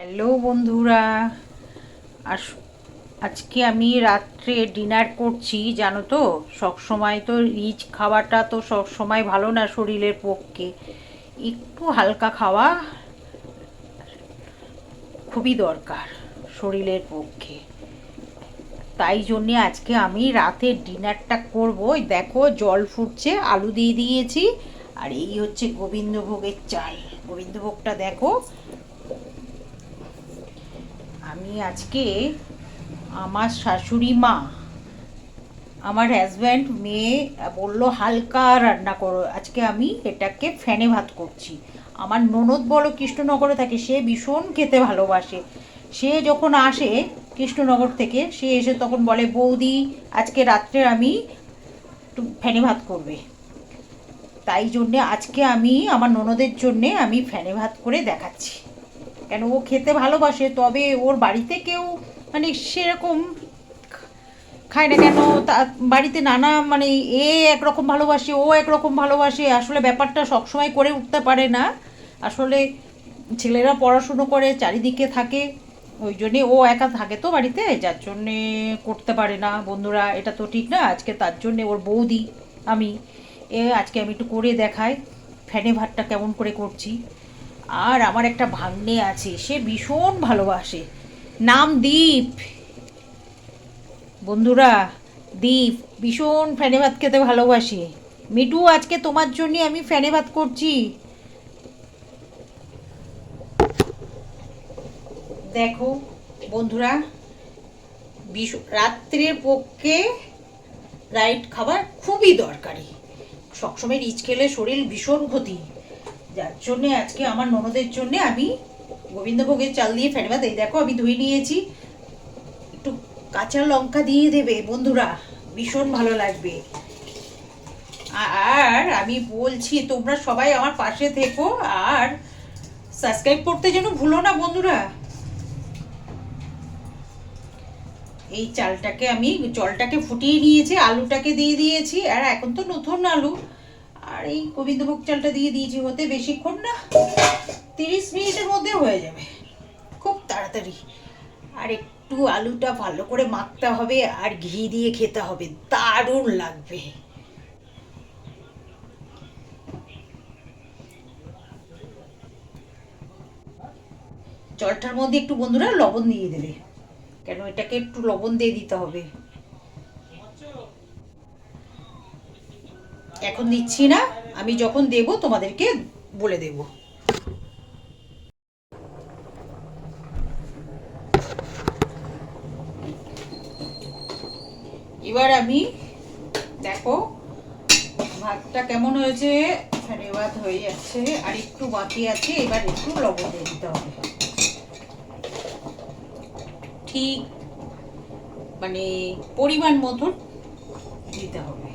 Hello বন্ধুরা, আস, আজকে আমি রাত্রে ডিনার করছি, জানো তো? সবসময় তো রিচ খাওয়াটা তো সবসময় ভালো না শরীরের পক্ষে। একটু হালকা খাওয়া খুবই দরকার শরীরের পক্ষে। তাই জন্যে আজকে আমি রাতের ডিনারটা করব। দেখো, জল ফুটছে, আলু দিয়ে দিয়েছি, আর এই হচ্ছে গোবিন্দভোগের চাল। গোবিন্দভোগটা দেখো আমি আজকে আমার শাশুড়ি মা, আমার হাজব্যান্ড মেয়ে বলল, হালকা রান্না করো। আজকে আমি এটাকে ফ্যানে ভাত করছি। আমার ননদ বলো কৃষ্ণনগরে থাকে, সে ভীষণ খেতে ভালোবাসে। সে যখন আসে কৃষ্ণনগর থেকে, সে এসে তখন বলে, বৌদি, আজকে রাত্রে আমি ফ্যানে ভাত করবে। তাই জন্যে আজকে আমি, আমার ননদের জন্যে আমি ফ্যানে ভাত করে দেখাচ্ছি। কেন ও খেতে ভালোবাসে, তবে ওর বাড়িতে কেউ মানে সেরকম খায় না কেন বাড়িতে নানা মানে এ একরকম ভালোবাসে, ও একরকম ভালোবাসে, আসলে ব্যাপারটা সবসময় করে উঠতে পারে না। আসলে ছেলেরা পড়াশুনো করে, চারিদিকে থাকে, ওই জন্যে ও একা থাকে তো বাড়িতে, যার জন্যে করতে পারে না। বন্ধুরা, এটা তো ঠিক না, আজকে তার জন্যে ওর বৌদি, আমি, এ আজকে আমি একটু করে দেখাই, ফ্যানে ভাতটা কেমন করে করছি। আর আমার একটা ভাগ্নে আছে, সে ভীষণ ভালোবাসে। নাম দীপ। বন্ধুরা, দীপ ভীষণ ফ্যানে ভাত খেতে ভালোবাসে। মিটু আজকে তোমার জন্য আমি ফ্যানে ভাত করছি। দেখো, বন্ধুরা রাত্রের পক্ষে রাইট খাবার খুবই দরকারি। সবসময় রিচ খেলে শরীর ভীষণ ক্ষতি। যার জন্যে আজকে আমার ননদের জন্যে আমি গোবিন্দভোগের চাল দিয়ে ভাত এই দেখো আমি ধুয়ে নিয়েছি। একটু কাঁচা লঙ্কা দিয়ে দেবে, বন্ধুরা। ভীষণ ভালো লাগবে। আর আমি বলছি, তোমরা সবাই আমার পাশে থেকো। আর সাবস্ক্রাইব করতে যেন ভুলো না, বন্ধুরা। এই চালটাকে আমি, জলটাকে ফুটিয়ে নিয়েছি, আলুটাকে দিয়ে দিয়েছি। আর এখন তো নতুন আলু। আর এই গোবিন্দভোগ চালটা দিয়ে দিয়েছি হতে বেশিক্ষণ না, তিরিশ মিনিটের মধ্যে হয়ে যাবে, খুব তাড়াতাড়ি। আর একটু আলুটা ভালো করে মাখতে হবে আর ঘি দিয়ে খেতে হবে, দারুণ লাগবে। জলটার মধ্যে একটু বন্ধুরা লবণ দিয়ে দেবে, কেন এটাকে একটু লবণ দিয়ে দিতে হবে। এখন দিচ্ছি না, আমি যখন দেব তোমাদেরকে বলে দেব। এবার আমি, দেখো, ভাতটা কেমন হয়েছে? এখানে ভাত হয়ে যাচ্ছে, আর একটু বাকি আছে, এবার একটু লবণ দিয়ে দিতে হবে। ঠিক মানে পরিমাণ মতন দিতে হবে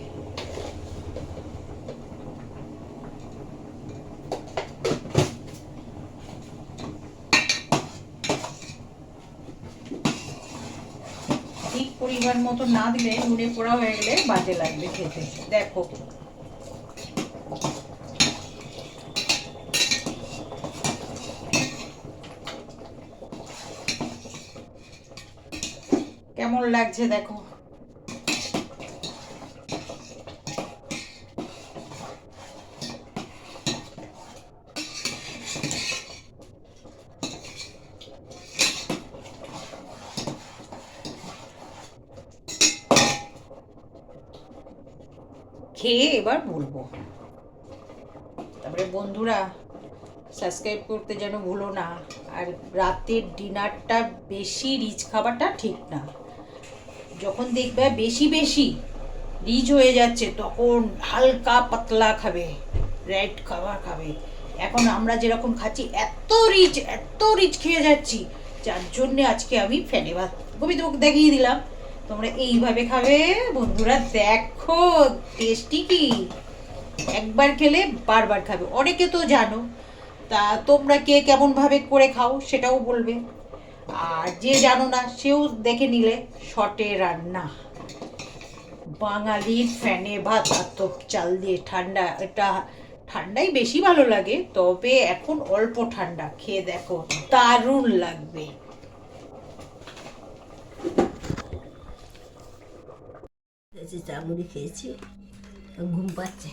ঠিক পরিমাণ মতো না দিলে নুনে পোড়া হয়ে গেলে বাজে লাগবে খেতে। দেখো। কেমন লাগছে দেখো। খেয়ে এবার বলব। তারপরে বন্ধুরা সাবস্ক্রাইব করতে যেন ভুলো না। আর রাতের ডিনারটা বেশি রিচ খাবারটা ঠিক না। যখন দেখবে বেশি বেশি রিচ হয়ে যাচ্ছে, তখন হালকা পাতলা খাবে রেড খাবার খাবে। এখন আমরা যেরকম খাচ্ছি, এত রিচ এত রিচ খেয়ে যাচ্ছি। যার জন্যে আজকে আমি ফেনে ভাত। কবি তোমাকে দেখিয়ে দিলাম। তোমরা এইভাবে খাবে? বন্ধুরা, দেখো, টেস্টি কি? একবার খেলে বারবার খাবে। অনেকে তো জানো, তা তোমরা কে কেমনভাবে করে খাও সেটাও বলবে। আর যে জানো না, সেও দেখে নিলে শর্টে রান্না। বাঙালির ফ্যানে ভাত আতপ চাল দিয়ে ঠান্ডা, এটা ঠান্ডাই বেশি ভালো লাগে, তবে এখন অল্প ঠান্ডা, খেয়ে দেখো, দারুণ লাগবে। চামড়ি খেয়েছি ঘুম পাচ্ছে।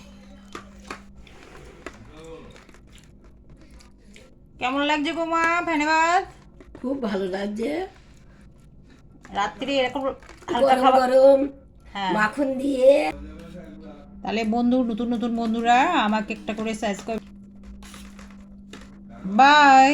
কেমন লাগছে খুব ভালো লাগছে। রাত্রে এরকম হালকা গরম খাবার গরম। হ্যাঁ। মাখন দিয়ে। তাহলে বন্ধু নতুন নতুন বন্ধুরা আমাকে একটা করে সাবস্ক্রাইব বাই